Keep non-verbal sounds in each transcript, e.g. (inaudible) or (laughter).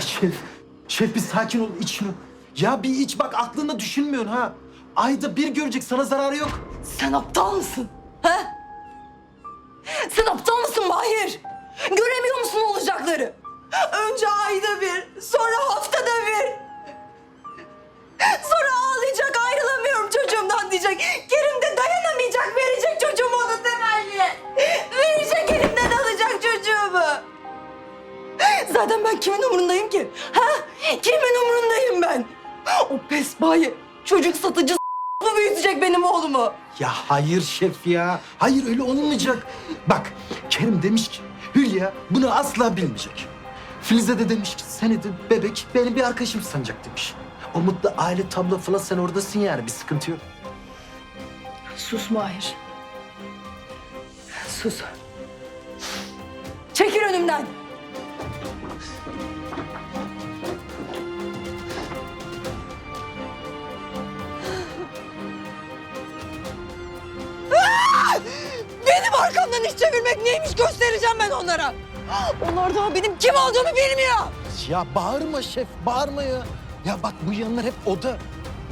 Şef, şef bir sakin ol iç şunu. Ya bir iç bak aklında düşünmüyorsun ha. Ayda bir görecek sana zararı yok. Sen aptal mısın? He? Sen aptal mısın Mahir? Göremiyor musun olacakları? Önce ayda bir, sonra haftada bir. Zaten ben kimin umurundayım ki? Ha? Kimin umurundayım ben? O pesbayı, çocuk satıcı (laughs) mı büyütecek benim oğlumu? Ya hayır şef ya. Hayır öyle olmayacak. Bak Kerim demiş ki Hülya bunu asla bilmeyecek. Filize de demiş ki seni de bebek benim bir arkadaşım sanacak demiş. O mutlu aile tablo falan sen oradasın yani bir sıkıntı yok. Sus Mahir. Sus. Çekil önümden. Ah! Benim arkamdan iş çevirmek neymiş göstereceğim ben onlara. Onlar daha benim kim olduğumu bilmiyor. Ya bağırma şef bağırma ya. Ya bak bu yanlar hep oda.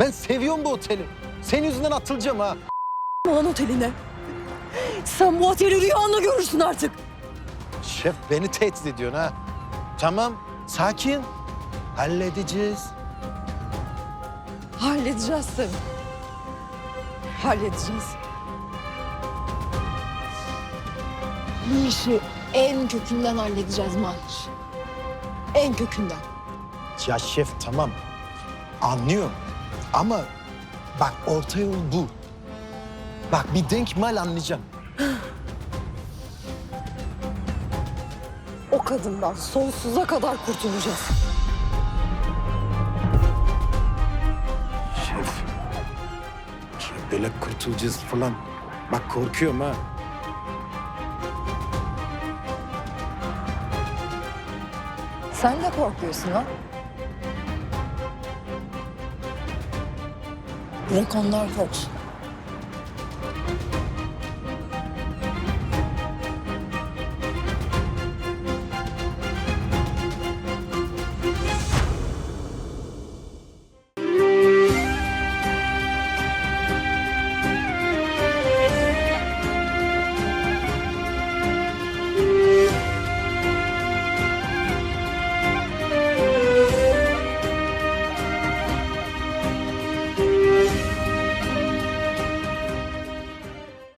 Ben seviyorum bu oteli. Senin yüzünden atılacağım ha. Lan oteline. Sen bu oteli rüyanda görürsün artık. Şef beni tehdit ediyorsun ha. Tamam sakin. Halledeceğiz. Halledeceğiz tabii. Halledeceğiz. Bu işi en kökünden halledeceğiz Mahir. En kökünden. Ya şef tamam. Anlıyorum. Ama bak orta yol bu. Bak bir denk mal anlayacağım. O kadından sonsuza kadar kurtulacağız. Şef. Şef böyle kurtulacağız falan. Bak korkuyorum ha. Sen de korkuyorsun ha? Bırak onlar korksun.